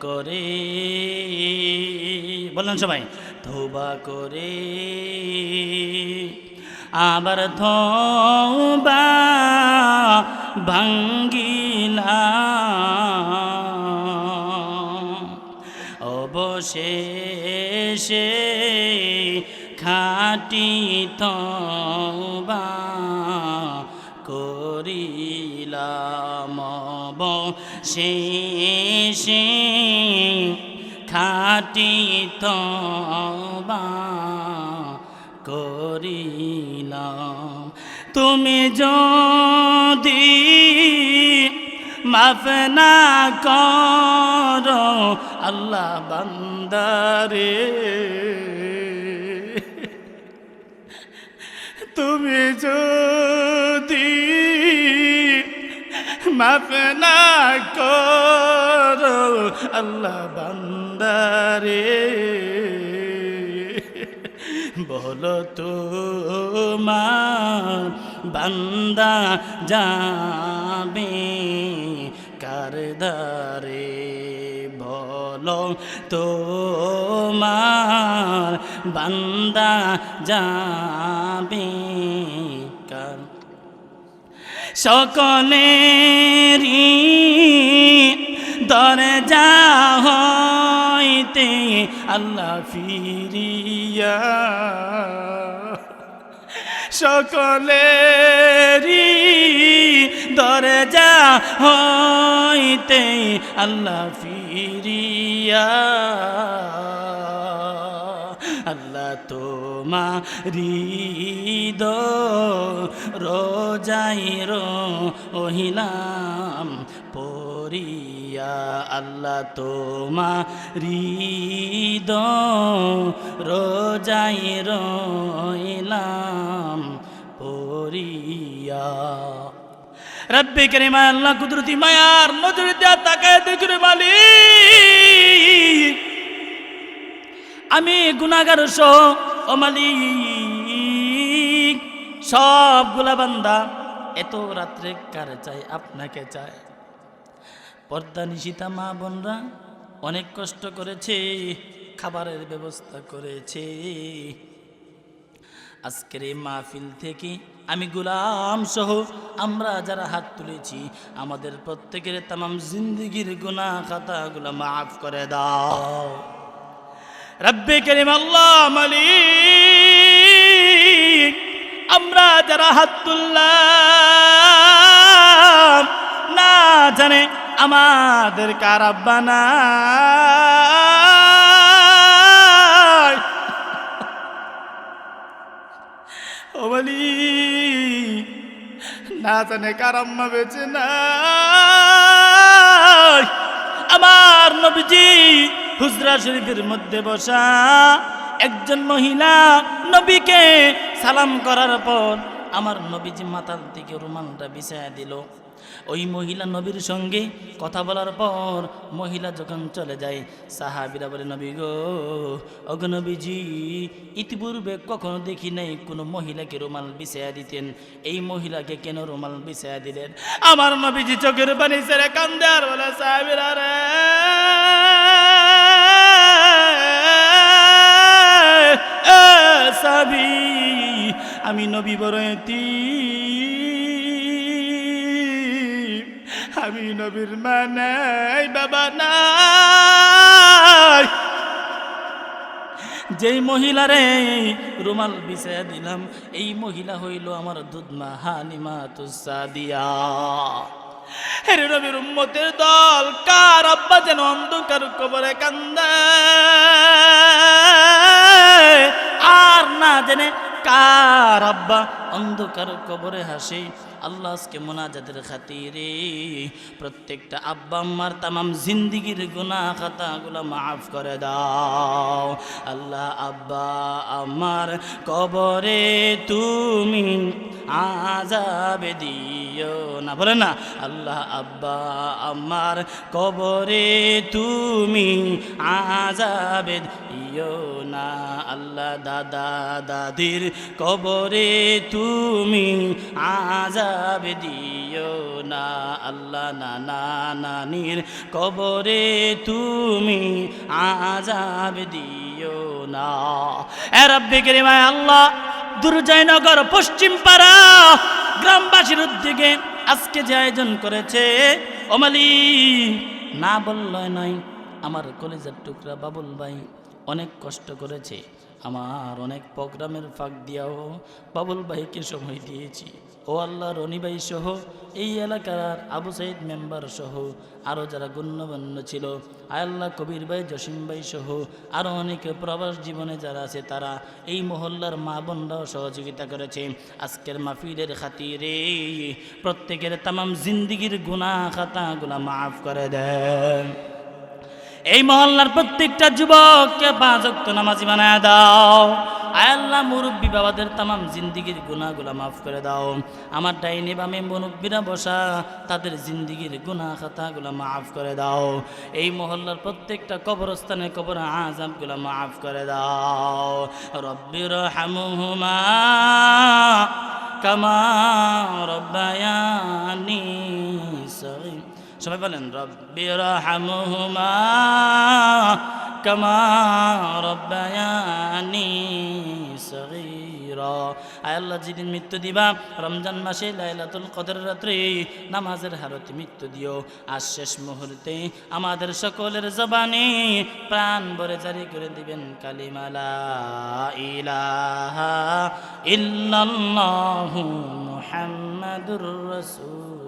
করে বললেন সবাই ধোবা করে। আবার ধোবা ভাঙ্গিলা অবশেষে খাটি তবা করিলাম শেষে খাটি তবা তুমি যদি মাফ না করো আল্লাহ বান্দারে তুমি যদি মাফ না করো, আল্লাহ বান্দারে। বলো তো মা বান্দা যাবে কারদারে বলো তোমার বান্দা যাবে সকলেরই দরজা হইতে আল্লাহ ফিরিয়া। সকলেরই দরজা হইতে আল্লাহ ফিরিয়া। আল্লাহ তোমারি দো রোজাই রো ওহিলাম পরিয়া আল্লাহ তোমারি দো রোজাই রইলাম পরিয়া রব্বি করিমা, আল্লাহ কুদরতি মায়ার নজরে দেয়া তাকায় দেখুন মালিক। আমি গুনাগার সহ ও মালিক। সবগুলা বান্দা এত রাত্রে কার চাই, আপনাকে চায় পর্দা নিশিতা মা বোনরা অনেক কষ্ট করেছে, খাবারের ব্যবস্থা করেছে। আজকের এই মাহফিল থেকে আমি গুলাম সহ আমরা যারা হাত তুলেছি, আমাদের প্রত্যেকের তামাম জিন্দিগির গুনাহ খাতাগুলো মাফ করে দাও। রব্বে করিম আল্লাহ মালিক। আমরা যারা হাত তুললাম, না জানে আমাদের কারাব্বা নাই। ও মালিক না জানে কারাম্মা বেঁচে না আমার নবীজি হুজরা শরীফের মধ্যে বসা একজন মহিলা নবীকে সালাম করার পর আমার নবীজি মাথার দিকে রুমানটা বিছায়া দিল। ওই মহিলা নবীর সঙ্গে কথা বলার পর মহিলা যখন চলে যায়, সাহাবিরা বলে, নবী গো অগ নবীজি, ইতিপূর্বে কখনো দেখি নাই কোনো মহিলাকে রুমাল বিছায়া দিতেন। এই মহিলাকে কেন রুমাল বিছায়া দিলেন? আমার নবীজি চোখের পানি সেরে কান্দে আর বলে, সাহাবিরা রে আমি নবী বড়। আমি নবীর মা নাই বাবা নাই। যেই মহিলারে রুমাল বিছায়া দিলাম, এই মহিলা হইল আমার দুধমা হালিমা তুসাদিয়া। হেরে রবির উম্মতের দল, কার আব্বা যেন অন্ধকার কবরে কান্দে। আর না জেনে কার আব্বা? অন্ধকার কবরে হাসি। আল্লাহ আজকে মোনাজাতের খাতিরে প্রত্যেকটা আব্বা, আম্মার তামাম জিন্দিগির গুণা খাতাগুলো মাফ করে দাও। আল্লাহ আব্বা, আমার কবরে তুমি আজাবে দিও না। বলে না, আল্লাহ আব্বা, আমার কবরে তুমি আজাবে দিও না। আল্লাহ দাদা দাদির কবরে তুমি আজাবে দিও না। আল্লাহ নানা নানির কবরে তুমি আজাব দিও না। এ রব্বি করিমায় আল্লাহ দুর্জয়নগর পশ্চিম পাড়া। গ্রামবাসীর উদ্যোগে আজকে যে আয়োজন করেছে অমালি না বললয় নয়, আমার কলেজের টুকরা বাবুল ভাই। অনেক কষ্ট করেছে। আমার অনেক প্রোগ্রামের ফাঁক দিয়াও বাবুল ভাইকে সময় দিয়েছি। ও আল্লাহ রনি ভাই সহ এই এলাকার আবু সাইদ মেম্বার সহ আরও যারা গণ্যমান্য ছিল, আল্লাহ কবির ভাই, জসিম ভাই সহ আরও অনেকে প্রবাস জীবনে যারা আছে তারা এই মহল্লার মা বোনরাও সহযোগিতা করেছে। আজকের মাহফিলের খাতিরে প্রত্যেকের তামাম জিন্দিগির গুণা খাতাগুলা মাফ করে দেন। এই মহল্লার প্রত্যেকটা যুবককে পাঁচ অক্ত নামাজি বানায় দাও। আয় আল্লাহ, মুরব্বী বাবাদের তামাম জিন্দিগির গুণাগুলা মাফ করে দাও। আমার ডাইনে বামে মুরব্বীরা বসা, তাদের জিন্দিগির গুণা খাতাগুলা মাফ করে দাও। এই মহল্লার প্রত্যেকটা কবরস্থানে কবর আজাবগুলা মাফ করে দাও। রব্বির হামুহুমা কামা রব্বায়ানি সবাই বলেন রব্বির হামুহুমা কামা রব্বায়ানি সগীরা। আল্লাহ, যেদিন মৃত্যু দিবা, রমজান মাসে লাইলাতুল কদর রাত্রে, নামাজের হারতে মৃত্যু দিও। আর শেষ মুহূর্তে আমাদের সকলের জবানে প্রাণ ভরে জারি করে দিবেন কালিমালা ইলাহা ইল্লাল্লাহু মুহাম্মাদুর রাসূলুল্লাহ